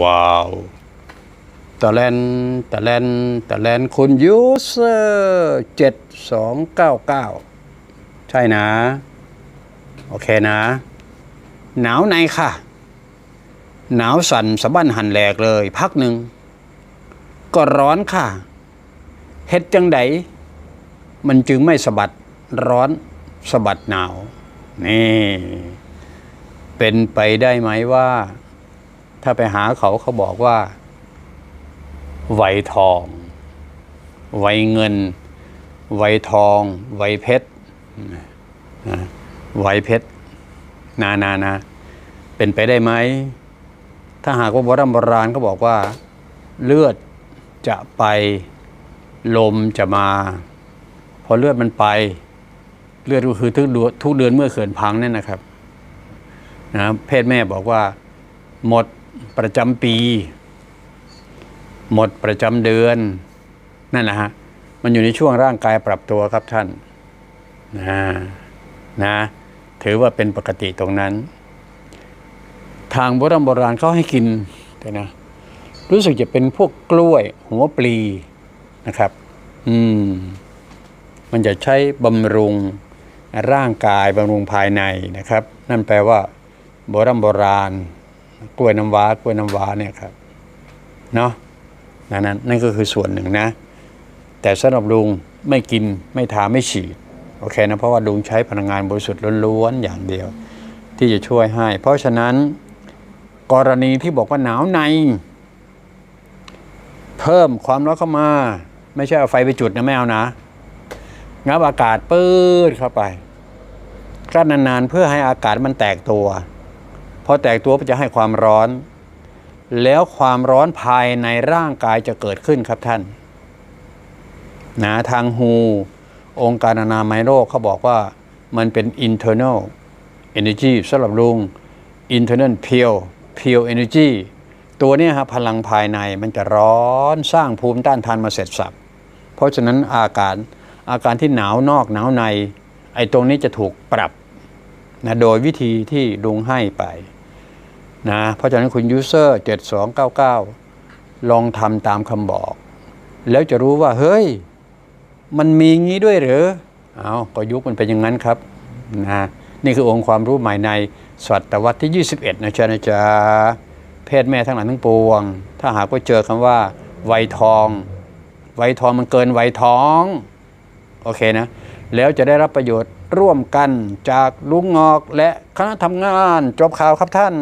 ว้าวตะแลนตะแลนตะแลนคุณยูเซอร์เจ็ดสองเก้าเก้าใช่นะ โอเคนะ หนาวในค่ะ หนาวสั่นสะบั้นหันแหลกเลยพักหนึ่ง ก็ร้อนค่ะ เฮ็ดจังไดมันจึงไม่สะบัดร้อนสะบัดหนาว นี่ เป็นไปได้ไหมว่า ถ้าไปหาเขาเขาบอกว่าไวทองไวเงินไวทองไวเพชรไวเพชรนานานาเป็นไปได้ไหม ถ้าหากว่าโบราณโบราณก็บอกว่า เลือดจะไปลมจะมา พอเลือดมันไป เลือดก็คือทุกเดือนทุกเดือนเมื่อเขื่อนพังนั่นนะครับนะเพศแม่บอกว่าหมด ประจำปี หมดประจำเดือนนั่นแหละฮะมันอยู่ในช่วงร่างกายปรับตัวครับท่านนะนะถือว่าเป็นปกติตรงนั้น ทางโบราณโบราณเขาให้กินแต่นะรู้สึกจะเป็นพวกกล้วย หัวปลีนะครับ อืม มันจะใช้บำรุงร่างกายบำรุงภายในนะครับ นั่นแปลว่า โบราณโบราณ กล้วยน้ำว้ากล้วยน้ำว้าเนี่ยครับเนาะนั่นนั่นนั่นก็คือส่วนหนึ่งนะ แต่สำหรับลุงไม่กินไม่ทาไม่ฉีดโอเคนะเพราะว่าลุงใช้พลังงานบริสุทธิ์ล้วนๆอย่างเดียว ที่จะช่วยให้ เพราะฉะนั้น กรณีที่บอกว่าหนาวใน เพิ่มความร้อนเข้ามา ไม่ใช่เอาไฟไปจุดนะไม่เอานะงับอากาศปื้ดเข้าไปกลั้นนานๆเพื่อให้อากาศมันแตกตัว พอแตกตัวมันจะให้ความร้อน แล้วความร้อนภายในร่างกายจะเกิดขึ้นครับท่านนะทางฮูองค์การอนามัยโลกเขาบอกว่ามันเป็น internal energy สำหรับลุง internal pure pure energy ตัวนี้ครับพลังภายในมันจะร้อนสร้างภูมิต้านทานมาเสร็จสับ เพราะฉะนั้นอาการอาการที่หนาวนอกหนาวใน ไอ้ตรงนี้จะถูกปรับ นะโดยวิธีที่ลุงให้ไปนะเพราะฉะนั้นคุณยูเซอร์7299 ลองทำตามคำบอก แล้วจะรู้ว่า เฮ้ย มันมีงี้ด้วยหรือเอาก็ยุคมันเป็นอย่างนั้นครับนะนี่คือองค์ความรู้ใหม่ในศตวรรษที่ 21 นะจ๊ะนะจ๊ะเพศแม่ทั้งหลายทั้งปวง ถ้าหากว่าเจอคำว่า ไวทอง ไวทองมันเกินไวท้อง โอเคนะ แล้วจะได้รับประโยชน์ร่วมกันจากลุงงอกและคณะทำงาน จบข่าวครับท่าน